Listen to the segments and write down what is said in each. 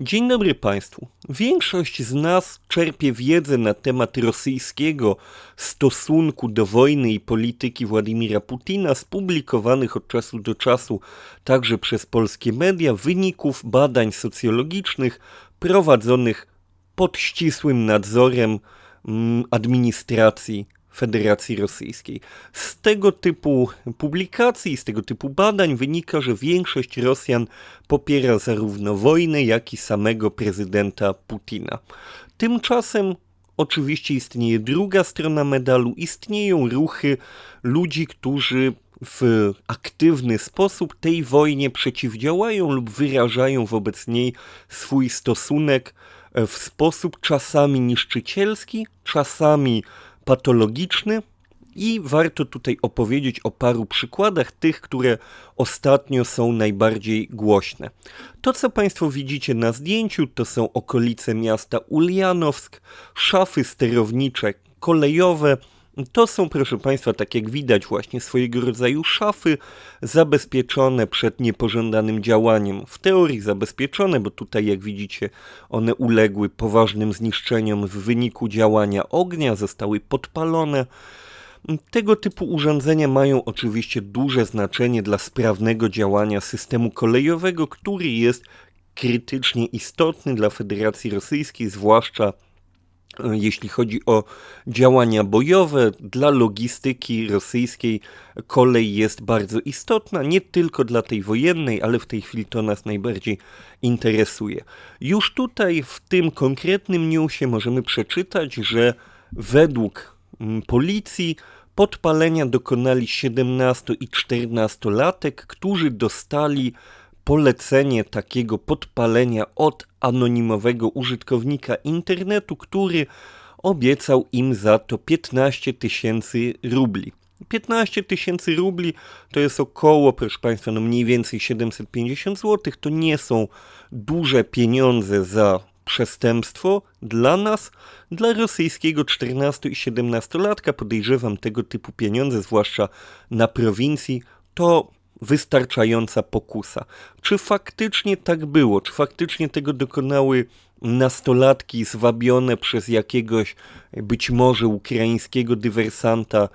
Dzień dobry Państwu. Większość z nas czerpie wiedzę na temat rosyjskiego stosunku do wojny i polityki Władimira Putina z publikowanych od czasu do czasu także przez polskie media wyników badań socjologicznych prowadzonych pod ścisłym nadzorem mm, administracji Federacji Rosyjskiej. Z tego typu publikacji, z tego typu badań wynika, że większość Rosjan popiera zarówno wojnę, jak i samego prezydenta Putina. Tymczasem oczywiście istnieje druga strona medalu, istnieją ruchy ludzi, którzy w aktywny sposób tej wojnie przeciwdziałają lub wyrażają wobec niej swój stosunek w sposób czasami niszczycielski, czasami patologiczny i warto tutaj opowiedzieć o paru przykładach, tych, które ostatnio są najbardziej głośne. To, co Państwo widzicie na zdjęciu, to są okolice miasta Ulianowsk, szafy sterownicze kolejowe, to są, proszę Państwa, tak jak widać, właśnie swojego rodzaju szafy zabezpieczone przed niepożądanym działaniem. W teorii zabezpieczone, bo tutaj, jak widzicie, one uległy poważnym zniszczeniom w wyniku działania ognia, zostały podpalone. Tego typu urządzenia mają oczywiście duże znaczenie dla sprawnego działania systemu kolejowego, który jest krytycznie istotny dla Federacji Rosyjskiej, zwłaszcza jeśli chodzi o działania bojowe, dla logistyki rosyjskiej kolej jest bardzo istotna, nie tylko dla tej wojennej, ale w tej chwili to nas najbardziej interesuje. Już tutaj w tym konkretnym newsie możemy przeczytać, że według policji podpalenia dokonali 17 i 14 latek, którzy dostali polecenie takiego podpalenia od anonimowego użytkownika internetu, który obiecał im za to 15 tysięcy rubli. 15 tysięcy rubli to jest około, proszę Państwa, no mniej więcej 750 zł. To nie są duże pieniądze za przestępstwo dla nas, dla rosyjskiego 14 i 17 latka. Podejrzewam tego typu pieniądze, zwłaszcza na prowincji, to wystarczająca pokusa. Czy faktycznie tak było? Czy faktycznie tego dokonały nastolatki zwabione przez jakiegoś być może ukraińskiego dywersanta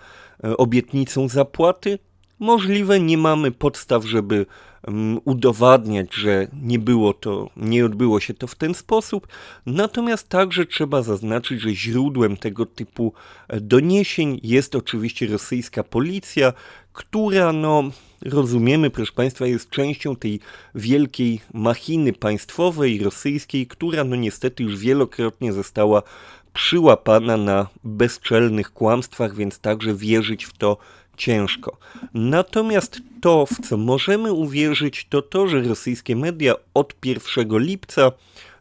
e, obietnicą zapłaty? Możliwe, nie mamy podstaw, żeby um, udowadniać, że nie było to, nie odbyło się to w ten sposób. Natomiast także trzeba zaznaczyć, że źródłem tego typu e, doniesień jest oczywiście rosyjska policja, która no rozumiemy, proszę Państwa, jest częścią tej wielkiej machiny państwowej, rosyjskiej, która no niestety już wielokrotnie została przyłapana na bezczelnych kłamstwach, więc także wierzyć w to ciężko. Natomiast to, w co możemy uwierzyć, to to, że rosyjskie media od 1 lipca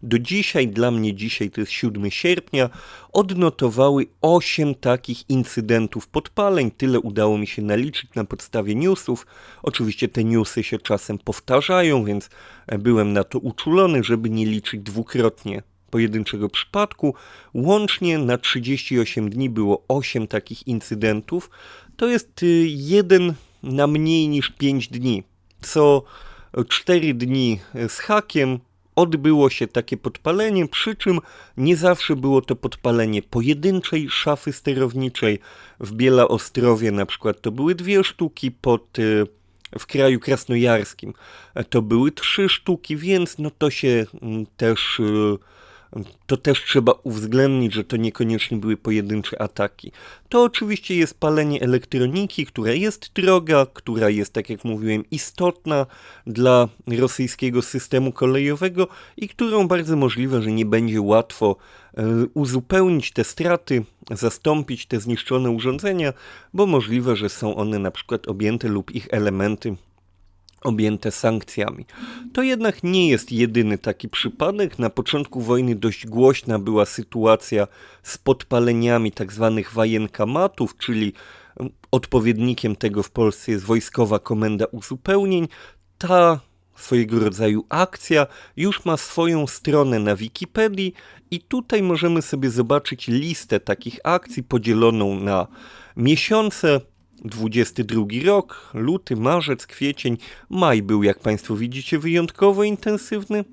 do dzisiaj, dla mnie dzisiaj to jest 7 sierpnia, odnotowały 8 takich incydentów podpaleń. Tyle udało mi się naliczyć na podstawie newsów. Oczywiście te newsy się czasem powtarzają, więc byłem na to uczulony, żeby nie liczyć dwukrotnie pojedynczego przypadku. Łącznie na 38 dni było 8 takich incydentów. To jest y, jeden na mniej niż 5 dni. Co 4 dni z hakiem odbyło się takie podpalenie, przy czym nie zawsze było to podpalenie pojedynczej szafy sterowniczej. W Biela Ostrowie na przykład to były dwie sztuki, pod, y, w kraju krasnojarskim to były trzy sztuki, więc no to się mm, też y, to też trzeba uwzględnić, że to niekoniecznie były pojedyncze ataki. To oczywiście jest palenie elektroniki, która jest droga, która jest, tak jak mówiłem, istotna dla rosyjskiego systemu kolejowego i którą bardzo możliwe, że nie będzie łatwo e, uzupełnić te straty, zastąpić te zniszczone urządzenia, bo możliwe, że są one na przykład objęte lub ich elementy objęte sankcjami. To jednak nie jest jedyny taki przypadek. Na początku wojny dość głośna była sytuacja z podpaleniami tzw. Tak wajenkamatów, czyli odpowiednikiem tego w Polsce jest Wojskowa Komenda Uzupełnień. Ta swojego rodzaju akcja już ma swoją stronę na Wikipedii i tutaj możemy sobie zobaczyć listę takich akcji podzieloną na miesiące, 22 rok, luty, marzec, kwiecień, maj był, jak Państwo widzicie, wyjątkowo intensywny.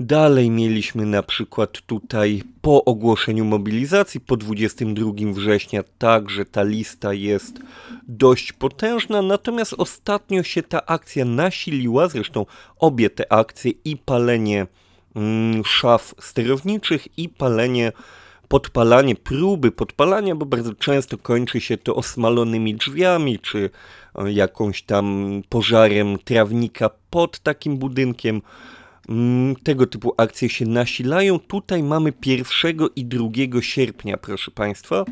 Dalej mieliśmy na przykład tutaj po ogłoszeniu mobilizacji, po 22 września, także ta lista jest dość potężna, natomiast ostatnio się ta akcja nasiliła, zresztą obie te akcje i palenie mm, szaf sterowniczych i palenie podpalanie, próby podpalania, bo bardzo często kończy się to osmalonymi drzwiami, czy e, jakąś tam pożarem trawnika pod takim budynkiem. Mm, tego typu akcje się nasilają. Tutaj mamy 1 i 2 sierpnia, proszę Państwa.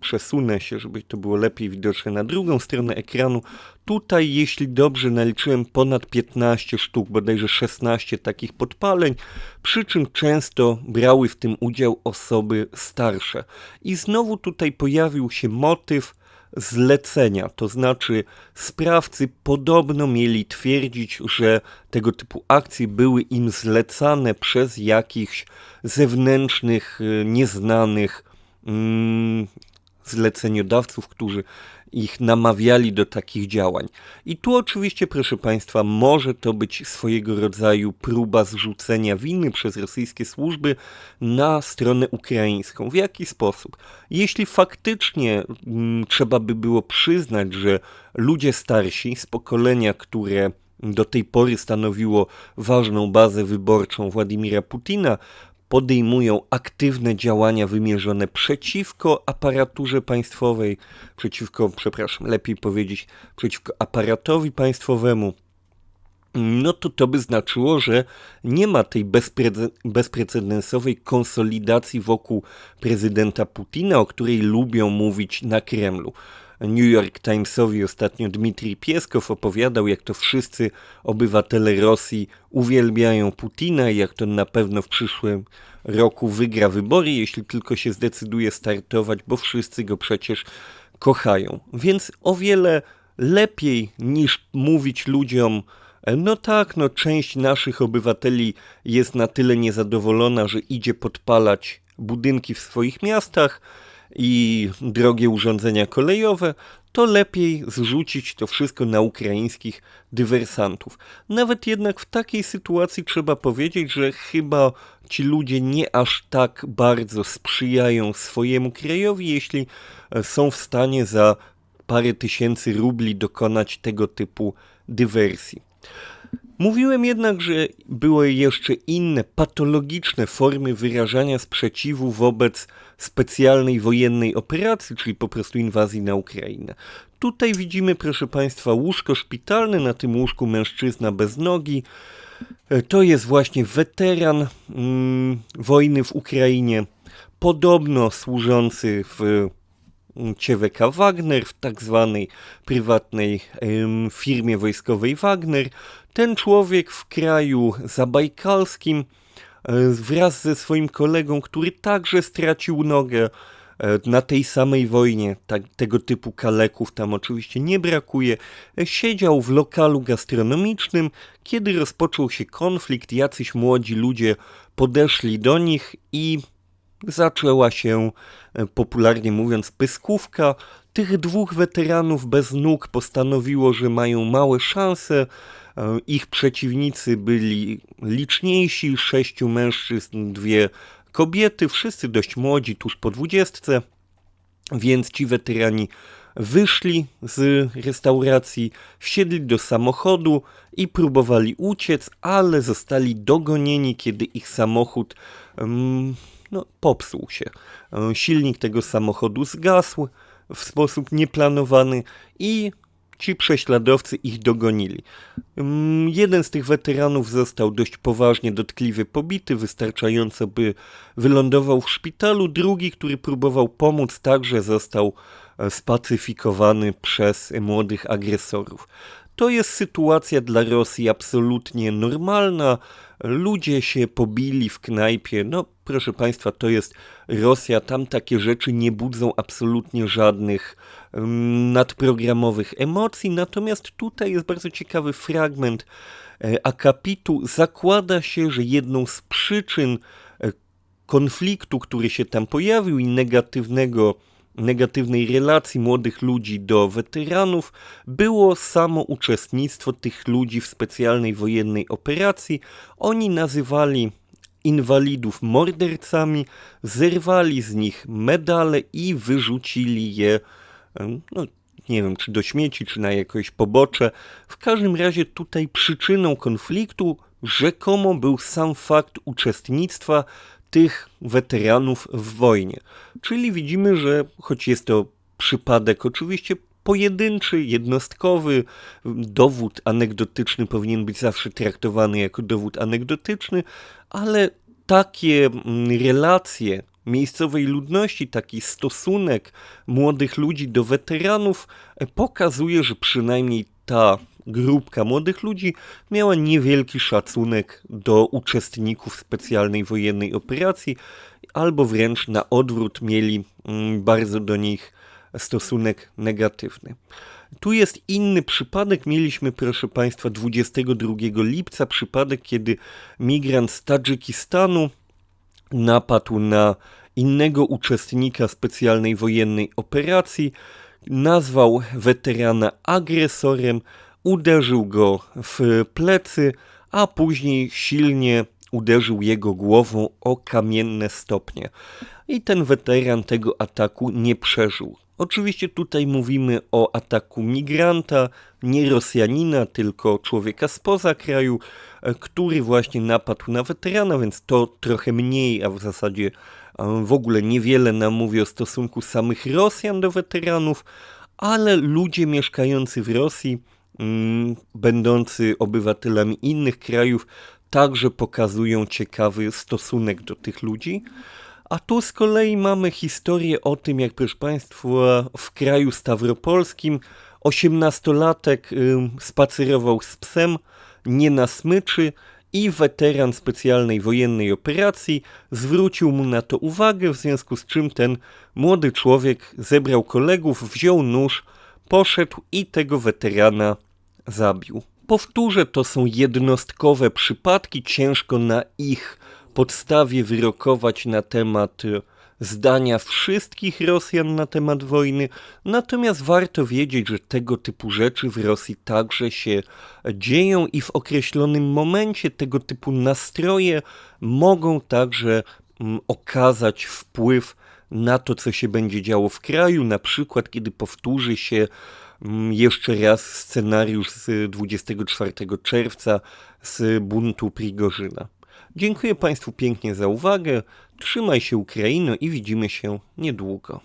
Przesunę się, żeby to było lepiej widoczne na drugą stronę ekranu. Tutaj, jeśli dobrze naliczyłem, ponad 15 sztuk, bodajże 16 takich podpaleń, przy czym często brały w tym udział osoby starsze. I znowu tutaj pojawił się motyw zlecenia, to znaczy sprawcy podobno mieli twierdzić, że tego typu akcje były im zlecane przez jakichś zewnętrznych, y, nieznanych mm, zleceniodawców, którzy ich namawiali do takich działań. I tu oczywiście, proszę Państwa, może to być swojego rodzaju próba zrzucenia winy przez rosyjskie służby na stronę ukraińską. W jaki sposób? Jeśli faktycznie mm, trzeba by było przyznać, że ludzie starsi z pokolenia, które do tej pory stanowiło ważną bazę wyborczą Władimira Putina, podejmują aktywne działania wymierzone przeciwko aparaturze państwowej, przeciwko, przepraszam, lepiej powiedzieć, przeciwko aparatowi państwowemu, no to to by znaczyło, że nie ma tej bezprecedensowej konsolidacji wokół prezydenta Putina, o której lubią mówić na Kremlu. New York Timesowi ostatnio Dmitrij Pieskow opowiadał, jak to wszyscy obywatele Rosji uwielbiają Putina i jak to na pewno w przyszłym roku wygra wybory, jeśli tylko się zdecyduje startować, bo wszyscy go przecież kochają. Więc o wiele lepiej niż mówić ludziom, no tak, no część naszych obywateli jest na tyle niezadowolona, że idzie podpalać budynki w swoich miastach, i drogie urządzenia kolejowe, to lepiej zrzucić to wszystko na ukraińskich dywersantów. Nawet jednak w takiej sytuacji trzeba powiedzieć, że chyba ci ludzie nie aż tak bardzo sprzyjają swojemu krajowi, jeśli są w stanie za parę tysięcy rubli dokonać tego typu dywersji. Mówiłem jednak, że były jeszcze inne patologiczne formy wyrażania sprzeciwu wobec specjalnej wojennej operacji, czyli po prostu inwazji na Ukrainę. Tutaj widzimy, proszę Państwa, łóżko szpitalne, na tym łóżku mężczyzna bez nogi. E, to jest właśnie weteran mm, wojny w Ukrainie, podobno służący w CWK Wagner, w tak zwanej prywatnej firmie wojskowej Wagner. Ten człowiek w kraju zabajkalskim e, wraz ze swoim kolegą, który także stracił nogę e, na tej samej wojnie, tak, tego typu kaleków tam oczywiście nie brakuje, e, siedział w lokalu gastronomicznym, kiedy rozpoczął się konflikt, jacyś młodzi ludzie podeszli do nich i zaczęła się, popularnie mówiąc, pyskówka. Tych dwóch weteranów bez nóg postanowiło, że mają małe szanse, E, ich przeciwnicy byli liczniejsi, sześciu mężczyzn, dwie kobiety, wszyscy dość młodzi, tuż po dwudziestce, więc ci weterani wyszli z restauracji, wsiedli do samochodu i próbowali uciec, ale zostali dogonieni, kiedy ich samochód no, popsuł się. E, silnik tego samochodu zgasł w sposób nieplanowany i ci prześladowcy ich dogonili. Mm, jeden z tych weteranów został dość poważnie dotkliwie pobity, wystarczająco by wylądował w szpitalu. Drugi, który próbował pomóc, także został e, spacyfikowany przez młodych agresorów. To jest sytuacja dla Rosji absolutnie normalna. Ludzie się pobili w knajpie. No, proszę Państwa, to jest Rosja. Tam takie rzeczy nie budzą absolutnie żadnych nadprogramowych emocji. Natomiast tutaj jest bardzo ciekawy fragment e, akapitu. Zakłada się, że jedną z przyczyn e, konfliktu, który się tam pojawił i negatywnego negatywnej relacji młodych ludzi do weteranów było samo uczestnictwo tych ludzi w specjalnej wojennej operacji. Oni nazywali inwalidów mordercami, zerwali z nich medale i wyrzucili je, no, nie wiem, czy do śmieci, czy na jakieś pobocze. W każdym razie tutaj przyczyną konfliktu rzekomo był sam fakt uczestnictwa tych weteranów w wojnie. Czyli widzimy, że choć jest to przypadek oczywiście pojedynczy, jednostkowy, dowód anegdotyczny powinien być zawsze traktowany jako dowód anegdotyczny, ale takie mm, relacje miejscowej ludności, taki stosunek młodych ludzi do weteranów pokazuje, że przynajmniej ta grupka młodych ludzi miała niewielki szacunek do uczestników specjalnej wojennej operacji, albo wręcz na odwrót mieli mm, bardzo do nich stosunek negatywny. Tu jest inny przypadek. Mieliśmy, proszę Państwa, 22 lipca przypadek, kiedy migrant z Tadżykistanu napadł na innego uczestnika specjalnej wojennej operacji, nazwał weterana agresorem, uderzył go w plecy, a później silnie uderzył jego głową o kamienne stopnie. I ten weteran tego ataku nie przeżył. Oczywiście tutaj mówimy o ataku migranta, nie Rosjanina, tylko człowieka spoza kraju, e, który właśnie napadł na weterana, więc to trochę mniej, a w zasadzie e, w ogóle niewiele nam mówi o stosunku samych Rosjan do weteranów, ale ludzie mieszkający w Rosji, mm, będący obywatelami innych krajów, także pokazują ciekawy stosunek do tych ludzi. A tu z kolei mamy historię o tym, jak proszę Państwa w kraju stawropolskim osiemnastolatek spacerował z psem nie na smyczy i weteran specjalnej wojennej operacji zwrócił mu na to uwagę, w związku z czym ten młody człowiek zebrał kolegów, wziął nóż, poszedł i tego weterana zabił. Powtórzę, to są jednostkowe przypadki, ciężko na ich podstawie wyrokować na temat e, zdania wszystkich Rosjan na temat wojny, natomiast warto wiedzieć, że tego typu rzeczy w Rosji także się dzieją i w określonym momencie tego typu nastroje mogą także mm, okazać wpływ na to, co się będzie działo w kraju, na przykład kiedy powtórzy się jeszcze raz scenariusz z 24 czerwca z buntu Prigorzyna. Dziękuję Państwu pięknie za uwagę. Trzymaj się Ukraino i widzimy się niedługo.